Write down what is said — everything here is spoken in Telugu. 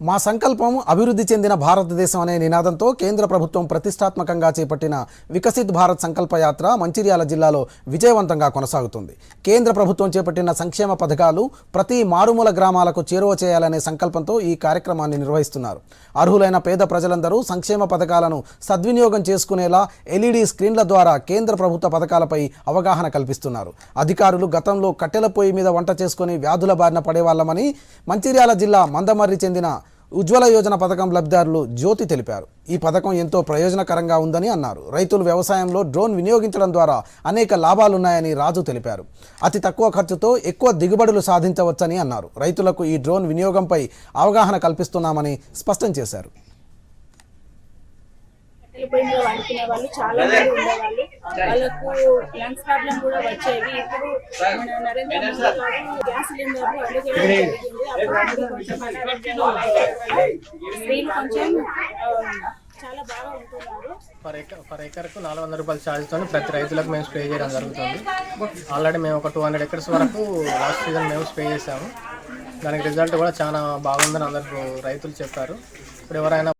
మా సంకల్పం అభివృద్ధి చెందిన భారతదేశం అనే నినాదంతో కేంద్ర ప్రభుత్వం ప్రతిష్టాత్మకంగా చేపట్టిన వికసిత్ భారత్ సంకల్ప యాత్ర మంచిర్యాల జిల్లాలో విజయవంతంగా కొనసాగుతుంది. కేంద్ర ప్రభుత్వం చేపట్టిన సంక్షేమ పథకాలు ప్రతి మారుమూల గ్రామాలకు చేరువ చేయాలనే సంకల్పంతో ఈ కార్యక్రమాన్ని నిర్వహిస్తున్నారు. అర్హులైన పేద ప్రజలందరూ సంక్షేమ పథకాలను సద్వినియోగం చేసుకునేలా ఎల్ఈడి స్క్రీన్ల ద్వారా కేంద్ర ప్రభుత్వ పథకాలపై అవగాహన కల్పిస్తున్నారు. అధికారులు గతంలో కట్టెల పొయ్యి మీద వంట చేసుకుని వ్యాధుల బారిన పడేవాళ్ళమని మంచిర్యాల జిల్లా మందమర్రి చెందిన ఉజ్వల యోజన పథకం లబ్ధిదారులు జ్యోతి తెలిపారు. ఈ పథకం ఎంతో ప్రయోజనకరంగా ఉందని అన్నారు. రైతులు వ్యవసాయంలో డ్రోన్ వినియోగించడం ద్వారా అనేక లాభాలున్నాయని రాజు తెలిపారు. అతి తక్కువ ఖర్చుతో ఎక్కువ దిగుబడులు సాధించవచ్చని అన్నారు. రైతులకు ఈ డ్రోన్ వినియోగంపై అవగాహన కల్పిస్తున్నామని స్పష్టం చేశారు. వాళ్ళు చాలా మంది ఉండేవాళ్ళు. వాళ్ళకు లంగ్స్ ప్రాబ్లం కూడా వచ్చేవి. ఇప్పుడు మన నరేంద్ర మోదీ గారు గ్యాస్ సిలిండర్ అడుగుజేయడం జరిగింది. అప్పుడు అందరూ కొంచెం అనారోగ్యంగా ఉండేవాళ్ళు. స్త్రీలు కొంచెం ఆ, చాలా బాగా ఉంటున్నారు. పర్ ఎకర్ పర్ ఎకర్కు నాలుగు వందల రూపాయల ఛార్జ్తో ప్రతి రైతులకు మేము స్ప్రే చేయడం జరుగుతుంది. ఆల్రెడీ మేము ఒక టూ హండ్రెడ్ ఎకర్స్ వరకు లాస్ట్ సీజన్ మేము స్ప్రే చేసాము దానికి రిజల్ట్ కూడా చాలా బాగుందని అందరు రైతులు చెప్పారు. ఇప్పుడు ఎవరైనా